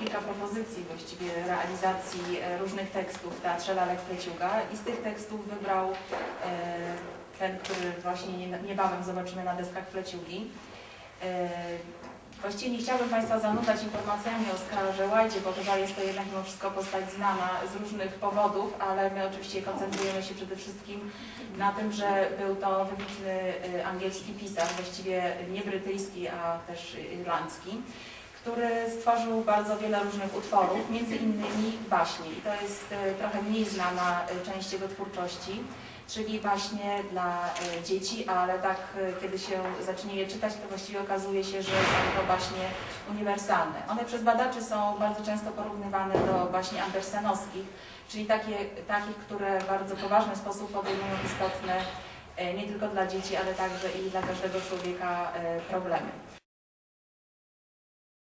kilka propozycji właściwie realizacji e, różnych tekstów w Teatrze Lalek Pleciuga i z tych tekstów wybrał e, ten, który właśnie nie- niebawem zobaczymy na deskach Pleciugi. E, Właściwie nie chciałabym Państwa zanudzać informacjami o Oskarze Łajdzie, bo chyba jest to jednak mimo wszystko postać znana z różnych powodów, ale my oczywiście koncentrujemy się przede wszystkim na tym, że był to wybitny angielski pisarz, właściwie nie brytyjski, a też irlandzki, który stworzył bardzo wiele różnych utworów, między innymi baśni. To jest y, trochę mniej znana y, część jego twórczości, czyli baśnie dla y, dzieci, ale tak kiedy się zacznie je czytać, to właściwie okazuje się, że są to baśnie uniwersalne. One przez badaczy są bardzo często porównywane do baśni andersenowskich, czyli takie, takich, które w bardzo poważny sposób podejmują istotne e, nie tylko dla dzieci, ale także i dla każdego człowieka e, problemy.